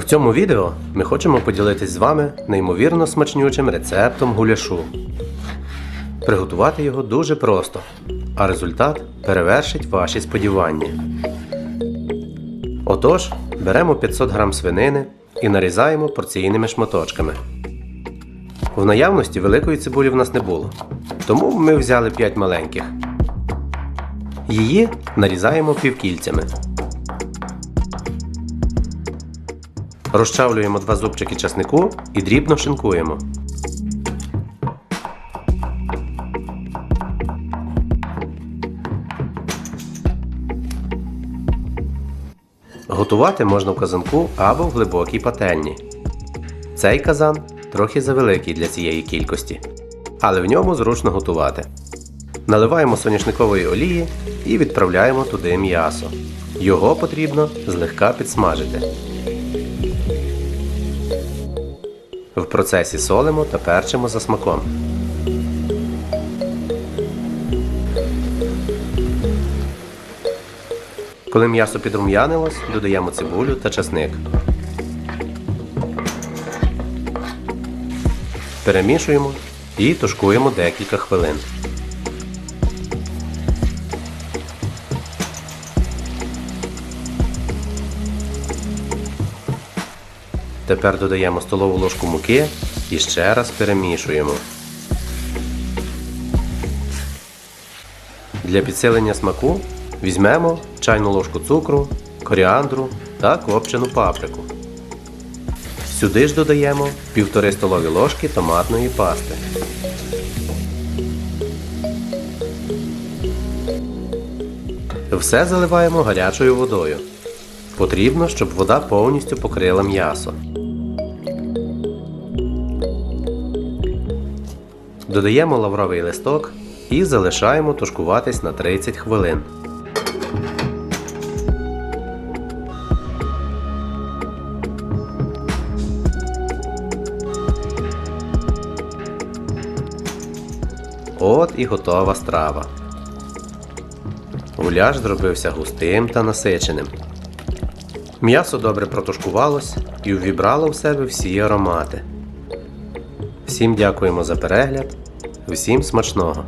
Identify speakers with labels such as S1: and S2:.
S1: В цьому відео ми хочемо поділитись з вами неймовірно смачнючим рецептом гуляшу. Приготувати його дуже просто, а результат перевершить ваші сподівання. Отож, беремо 500 г свинини і нарізаємо порційними шматочками. В наявності великої цибулі в нас не було, тому ми взяли 5 маленьких. Її нарізаємо півкільцями. Розчавлюємо два зубчики часнику і дрібно шинкуємо. Готувати можна в казанку або в глибокій пательні. Цей казан трохи завеликий для цієї кількості, але в ньому зручно готувати. Наливаємо соняшникової олії і відправляємо туди м'ясо. Його потрібно злегка підсмажити. В процесі солимо та перчимо за смаком. Коли м'ясо підрум'янилось, додаємо цибулю та часник. Перемішуємо і тушкуємо декілька хвилин. Тепер додаємо столову ложку муки і ще раз перемішуємо. Для підсилення смаку візьмемо чайну ложку цукру, коріандру та копчену паприку. Сюди ж додаємо 1,5 столові ложки томатної пасти. Все заливаємо гарячою водою. Потрібно, щоб вода повністю покрила м'ясо. Додаємо лавровий листок і залишаємо тушкуватись на 30 хвилин. От і готова страва. Гуляш зробився густим та насиченим. М'ясо добре протушкувалось і увібрало в себе всі аромати. Всім дякуємо за перегляд, всім смачного!